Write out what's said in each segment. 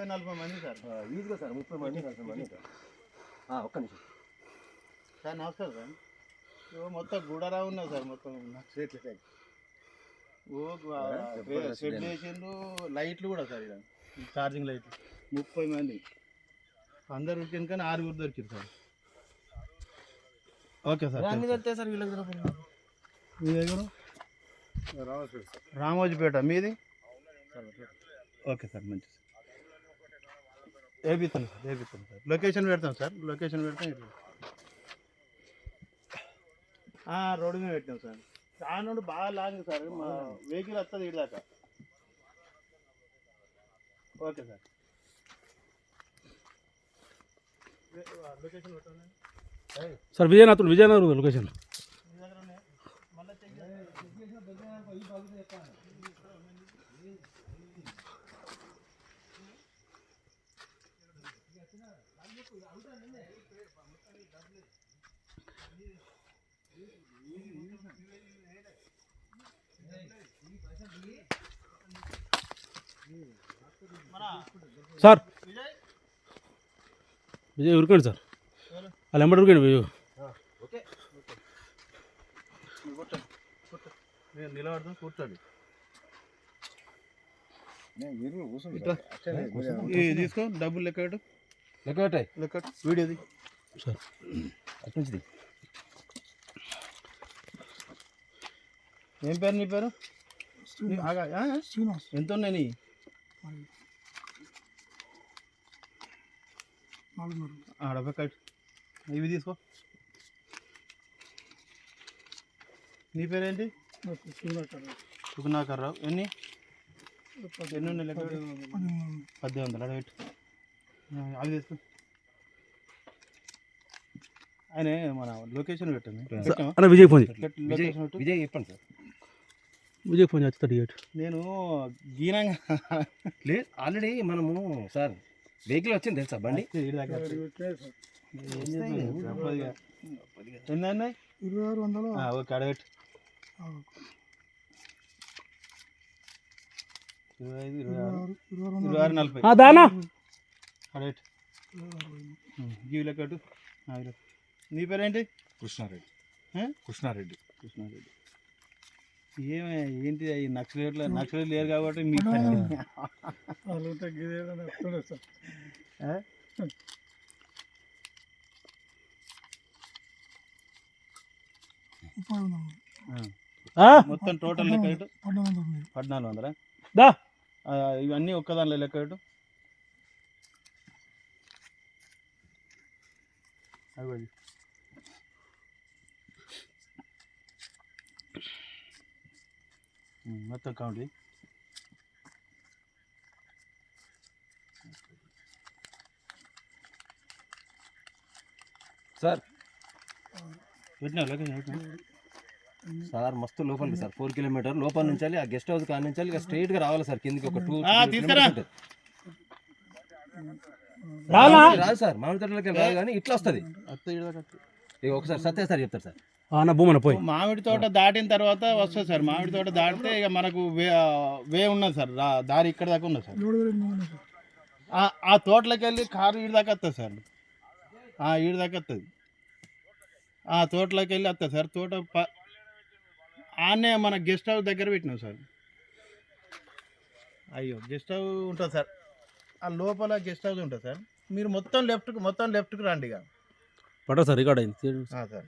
ముప్పై నలభై మంది సార్. ఈజీగా సార్ ముప్పై మంది నలభై మంది సార్. ఆ, ఒక్క నిమిషం. సార్ నమస్కారం సార్. ఓ మొత్తం గూడరా ఉన్నది సార్ మొత్తం స్ట్రేట్ సైడ్ ఓ సెట్? చేసిండ్రు లైట్లు కూడా సార్ ఇక్కడ ఛార్జింగ్ లైట్లు ముప్పై మంది. అందరు ఉరికింది కానీ ఆరుగురు దొరికింది సార్. ఓకే సార్ దాని మీద వెళ్తే సార్ వీళ్ళకి దొరకదు. మీ దగ్గర? రామోజీపేట. మీది? ఓకే సార్ మంచి సార్ సార్ వేపిస్తాం సార్. లొకేషన్ పెడతాం సార్ లొకేషన్ పెడతాం రోడ్డు మీద పెట్టాం సార్. చాలా నుండి బాగా లాంగ్ సార్ మా వెహికల్ వస్తుంది ఇటు దాకా. Okay sir. Sir Vijayanath Vizianagaram location మీ దగ్గర ఉన్నాయా? మళ్ళా చెక్ సార్. విజయ్. విజయ్ ఉరకండి సార్. వాళ్ళు ఎంబడి ఉరకండి విజయ్. నేను నిలబడతాను కూర్చోండి. తీసుకో డబ్బులు లెక్క పెట్టు. లెక్క పెట్టాయి. లెక్క పెట్టు. వీడియోది. సార్. అటు నుంచి దిగు. ఏం పేరు నీ పేరు? ఆగా, ఆ? ఎంత ఉన్నాయి నీ? డబ్బా కట్. ఇవి తీసుకో. నీ పేరేంటి? సుగుణాకర్ రావు ఎన్ని? ఎన్ని ఉన్నాయి లెక్క. పద్దెనిమిది వందలు. అడ పెట్టు. ఆ, అవి తీసుకో. ఆయన మన లొకేషన్ పెట్టండి. విజయ్ ఫోన్ విజయ్ లొకేషన్ విజయ్ చెప్పండి సార్. విజయ్ ఫోన్ చేస్తే థర్టీ ఎయిట్ నేను గీనంగా లేదు ఆల్రెడీ మనము సార్ వెహికల్ వచ్చింది తెలుసా బండి? ఇరవై ఆరు వందలు ఆ, ఓకే అడగట్టు ఇరవై ఆరు. నలభై. దానా? అడగట్టు నీ పేరేంటి? కృష్ణారెడ్డి? కృష్ణారెడ్డి. కృష్ణారెడ్డి. ఏమే ఏంటి ఈ నక్సలేట్లు నక్సలేట్లు లేరు కాబట్టి మీ. మొత్తం టోటల్ లెక్క పద్నాలుగు వందలా? దా. ఇవన్నీ ఒక్కదానిలో లెక్క పెట్టు అదిగో మొత్తం కౌంట్. సార్ సార్ మస్తు లోపలికి సార్. ఫోర్ కిలోమీటర్ లోపల నుంచి ఆ గెస్ట్ హౌస్ కాడ నుంచి ఇక స్ట్రైట్గా రావాలి సార్. కిందికి ఒక టూ ఆ, తీసుకురా. రానా? రాదు సార్ మామిడి తోటలోకి రాదు కానీ ఇట్లా వస్తుంది. ఇక ఒకసారి సత్య సార్ చెప్తారు సార్. భూమన పోయి. మామిడి తోట దాటిన తర్వాత వస్తుంది సార్. మామిడి తోట దాటితే ఇక మనకు వే వే ఉన్నది సార్. దారి ఇక్కడ దాకా ఉన్నది సార్. ఆ- ఆ తోటలోకి వెళ్ళి కారు ఈడు దాకా వస్తుంది సార్. ఆ ఈడు దాకా వస్తుంది ఆ తోటలోకి వెళ్ళి వస్తుంది సార్. తోట ప ఆనే మన గెస్ట్ హౌస్ దగ్గర పెట్టినాం సార్. అయ్యో గెస్ట్ హౌస్ ఉంటుంది సార్. ఆ లోపల గెస్ట్ హౌస్ ఉంటుంది సార్. మీరు మొత్తం లెఫ్ట్కి మొత్తం లెఫ్ట్కి రండి ఇక. పట్ట సార్ రికార్డ్ అయింది. ఆ, సార్.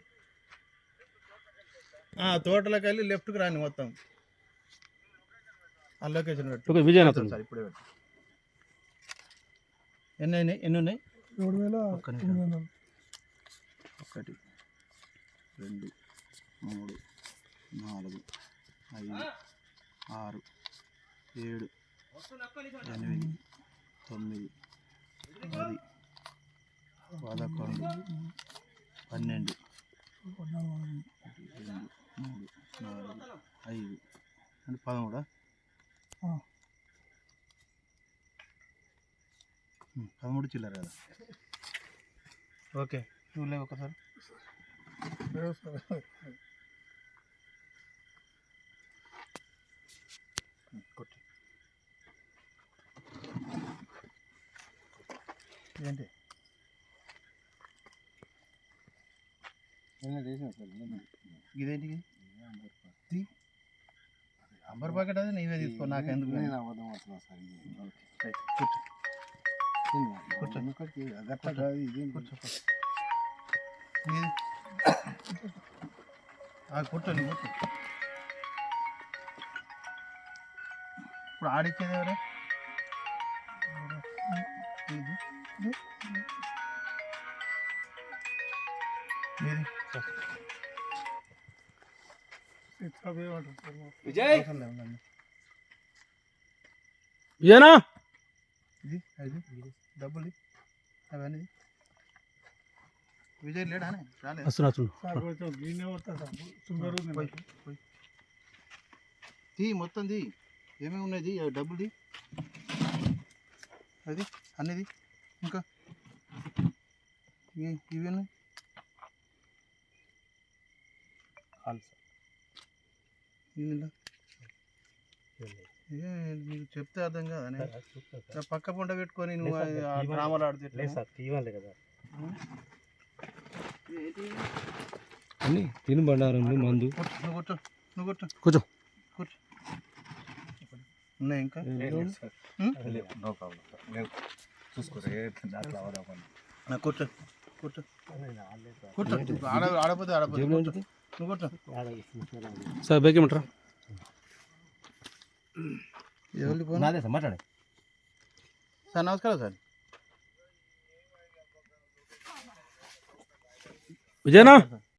తోటలోకి వెళ్ళి లెఫ్ట్కి రాండి మొత్తం. ఆ లొకేషన్ పెట్టు. విజయనాథ్ సార్ ఇప్పుడే పెట్టు. ఎన్ని అయినాయి ఎన్ని ఉన్నాయి ఏడు వేల ఒకటి రెండు మూడు నాలుగు ఐదు ఆరు ఏడు ఎనిమిది తొమ్మిది పది పదకొండు పన్నెండు పద్నాలుగు వందలు. రెండు మూడు నాలుగు ఐదు అంటే పదమూడా ఆ. ఉమ్, పదమూడు చిల్లర కదా. ఓకే చూడలే ఒకసారి. లేదు సార్. కొట్టి ఏంటి ఇదేంటి. అంబర్ ప్యాకెట్ అది. నీవే తీసుకో నాకెందుకు కూర్చో ఇది. ఆ, కూర్చోండి కూర్చో ఇప్పుడు ఆడిచ్చేది ఎవరే ఇది. ఇది. అవే ఉంటుంది సార్ మాకు. విజయ్ అవసరం లేదు, ఉండండి. విజయనా ఇది అది డబ్బులు ఇ. అవన్నీ ఇ. విజయ్ లేడానే రాలేదు వస్తున్నా వస్తున్నా సార్ కొంచెం గ్రీనే వస్తా సార్ సుగర్ ఉంది పోయి, నాకు. పోయి. తీ మొత్తం తీ ఏమేమి ఉన్నది అవి డబ్బులు తీ అది అన్నది ఇంకా ఇవి ఇవి ఉన్నాయి ఇవి ఇలా. ఏ, నీకు చెప్తే అర్థం కాదనే. పక్క పంట పెట్టుకొని నువ్వు ఆ- డ్రామాలు ఆడితే ఎట్లా? ఏంటి? అన్ని తిను బండారంలో మందు. కూర్చో, నువ్వు కూర్చో నువ్వు కూర్చో. కూర్చో. కూర్చో. ఉన్నాయి ఇంకా? ఆ, కూర్చో కూర్చో. కూర్చో ఆడ ఆడపోతే ఆడపోతే కూర్చో. నువ్వు కూర్చో. సార్ బైక్ ఏమంటారా ఎవరి ఫోన్ నాదే సార్ మాట్లాడే. సార్ నమస్కారం సార్. విజయనా?